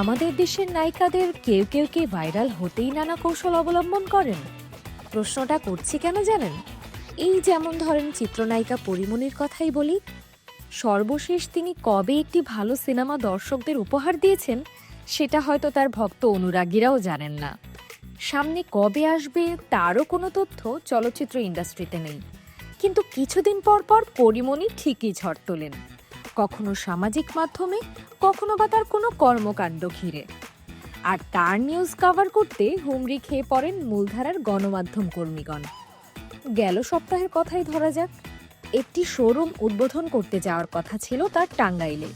আমাদের দেশের নায়িকাদের কেউ কেউ কি ভাইরাল হতেই নানা কৌশল অবলম্বন করেন? প্রশ্নটা করছি কেন জানেন? এই যেমন ধরেন চিত্রনায়িকা পরিমণির কথাই বলি, সর্বশেষ তিনি কবে একটি ভালো সিনেমা দর্শকদের উপহার দিয়েছেন, সেটা হয়তো তার ভক্ত অনুরাগীরাও জানেন না। সামনে কবে আসবে তারও কোনো তথ্য চলচ্চিত্র ইন্ডাস্ট্রিতে নেই। কিন্তু কিছুদিন পর পর পরিমণি ঠিকই ঝড় তোলেন। কখনো সামাজিক মাধ্যমে, কখনো বা তার কোনো কর্মকাণ্ড ঘিরে। আর তার নিউজ কভার করতে হুমড়ি খেয়ে পড়েন মূলধারার গণমাধ্যম কর্মীগণ। গেল সপ্তাহের কথাই ধরা যাক, একটি শোরুম উদ্বোধন করতে যাওয়ার কথা ছিল তার টাঙ্গাইলে।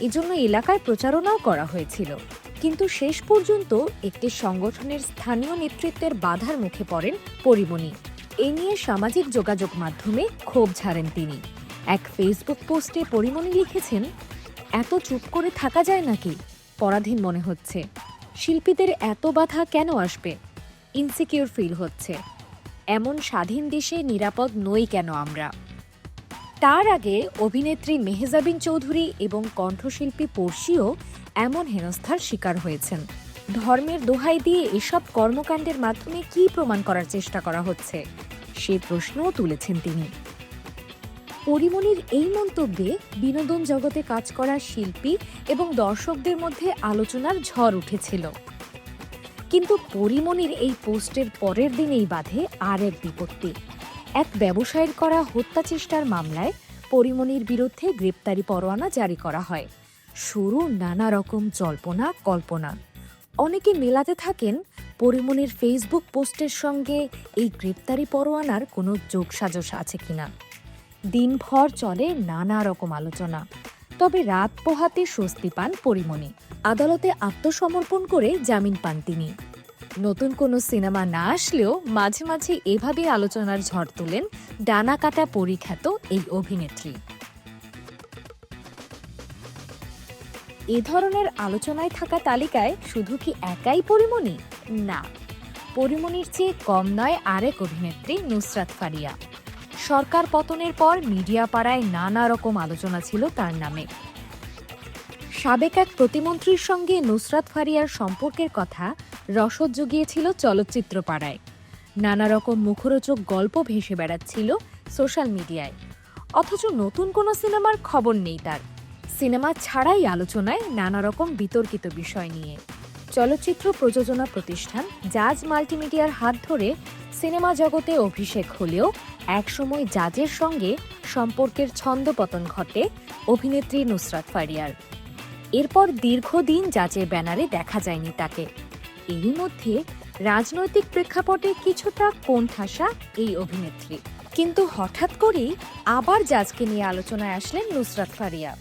এজন্য এলাকায় প্রচারণাও করা হয়েছিল। কিন্তু শেষ পর্যন্ত একটি সংগঠনের স্থানীয় নেতৃত্বের বাধার মুখে পড়েন পরিমণি। এ নিয়ে সামাজিক যোগাযোগ মাধ্যমে ক্ষোভ ছাড়েন তিনি। এক ফেসবুক পোস্টে পরিমণি লিখেছেন, এত চুপ করে থাকা যায় নাকি? পরাধীন মনে হচ্ছে। শিল্পীদের এত বাধা কেন আসবে? ইনসিকিউর ফিল হচ্ছে। এমন স্বাধীন দেশে নিরাপদ নই কেন আমরা? তার আগে অভিনেত্রী মেহেজাবিন চৌধুরী এবং কণ্ঠশিল্পী পড়শিও এমন হেনস্থার শিকার হয়েছেন। ধর্মের দোহাই দিয়ে এসব কর্মকাণ্ডের মাধ্যমে কী প্রমাণ করার চেষ্টা করা হচ্ছে, সে প্রশ্নও তুলেছেন তিনি। পরিমণির এই মন্তব্যে বিনোদন জগতে কাজ করা শিল্পী এবং দর্শকদের মধ্যে আলোচনার ঝড় উঠেছিল। কিন্তু পরিমণির এই পোস্টের পরের দিনেই বাধে আর এক বিপত্তি। এক ব্যবসায়ীর করা হত্যা চেষ্টার মামলায় পরিমণির বিরুদ্ধে গ্রেপ্তারি পরোয়ানা জারি করা হয়। শুরু নানা রকম জল্পনা, কল্পনা। অনেকে মেলাতে থাকেন পরিমণির ফেসবুক পোস্টের সঙ্গে এই গ্রেপ্তারি পরোয়ানার কোনো যোগসাজশ আছে কিনা। দিনভর চলে নানা রকম আলোচনা। তবে রাত পোহাতে স্বস্তি পান পরিমণি। আদালতে আত্মসমর্পণ করে জামিন পান তিনি। নতুন কোনো সিনেমা না আসলেও মাঝে মাঝে এভাবে আলোচনার ঝড় তোলেন ডানা কাটা পরিখ্যাত এই অভিনেত্রী। এ ধরনের আলোচনায় থাকা তালিকায় শুধু কি একাই পরিমণি? না। পরিমণির চেয়ে কম নয় আরেক অভিনেত্রী নুসরাত ফারিয়া। সরকার পতনের পর মিডিয়া পাড়ায় নানা রকম আলোচনা ছিল তার নামে। সাবেক এক প্রতিমন্ত্রীর সঙ্গে নুসরাত ফারিয়ার সম্পর্কের কথা রসদ জুগিয়েছিল চলচ্চিত্র পাড়ায় নানা রকম মুখরোচক গল্প ভেসে বেড়াচ্ছিল সোশ্যাল মিডিয়ায়। অথচ নতুন কোনো সিনেমার খবর নেই তার। সিনেমা ছাড়াই আলোচনায় নানা রকম বিতর্কিত বিষয় নিয়ে। চলচ্চিত্র প্রযোজনা প্রতিষ্ঠান জাজ মাল্টিমিডিয়ার হাত ধরে সিনেমা জগতে অভিষেক হলেও একসময় জাজের সঙ্গে সম্পর্কের ছন্দপতন ঘটে অভিনেত্রী নুসরাত ফারিয়ার। এরপর দীর্ঘদিন জাজের ব্যানারে দেখা যায়নি তাকে। এরই মধ্যে রাজনৈতিক প্রেক্ষাপটে কিছুটা কোণঠাসা এই অভিনেত্রী। কিন্তু হঠাৎ করেই আবার জাজকে নিয়ে আলোচনায় আসলেন নুসরাত ফারিয়া।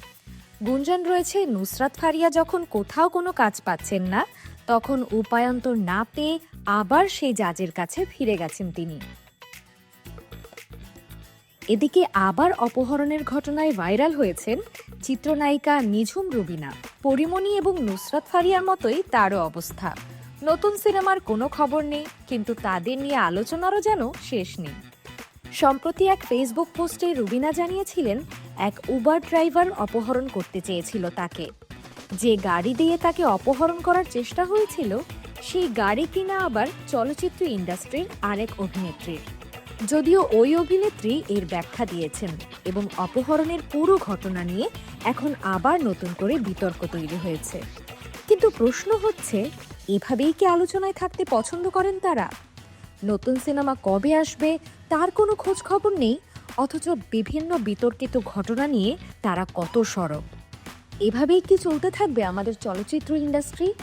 গুঞ্জন রয়েছে, নুসরাত ফারিয়া যখন কোথাও কোনো কাজ পাচ্ছেন না, তখন উপায়ন্তর না পেয়ে আবার সেই জাজের কাছে ফিরে গেছেন তিনি। এদিকে আবার অপহরণের ঘটনায় ভাইরাল হয়েছেন চিত্রনায়িকা নিঝুম রুবিনা, পরিমণি এবং নুসরাত ফারিয়ার মতোই তারও অবস্থা। নতুন সিনেমার কোনো খবর নেই, কিন্তু তাদের নিয়ে আলোচনারও যেন শেষ নেই। সম্প্রতি এক ফেসবুক পোস্টে রুবিনা জানিয়েছিলেন, এক উবার ড্রাইভার অপহরণ করতে চেয়েছিল তাকে। যে গাড়ি দিয়ে তাকে অপহরণ করার চেষ্টা হয়েছিল, সেই গাড়ি কিনা আবার চলচ্চিত্র ইন্ডাস্ট্রির আরেক অভিনেত্রীর। যদিও ওই অভিনেত্রী এর ব্যাখ্যা দিয়েছেন এবং অপহরণের পুরো ঘটনা নিয়ে এখন আবার নতুন করে বিতর্ক তৈরি হয়েছে। কিন্তু প্রশ্ন হচ্ছে, এভাবেই কি আলোচনায় থাকতে পছন্দ করেন তারা? নতুন সিনেমা কবে আসবে, তার কোনো খোঁজ খবর নেই, অথচ বিভিন্ন বিতর্কিত ঘটনা নিয়ে তারা কত সরব। এভাবেই কি চলতে থাকবে আমাদের চলচ্চিত্র ইন্ডাস্ট্রি?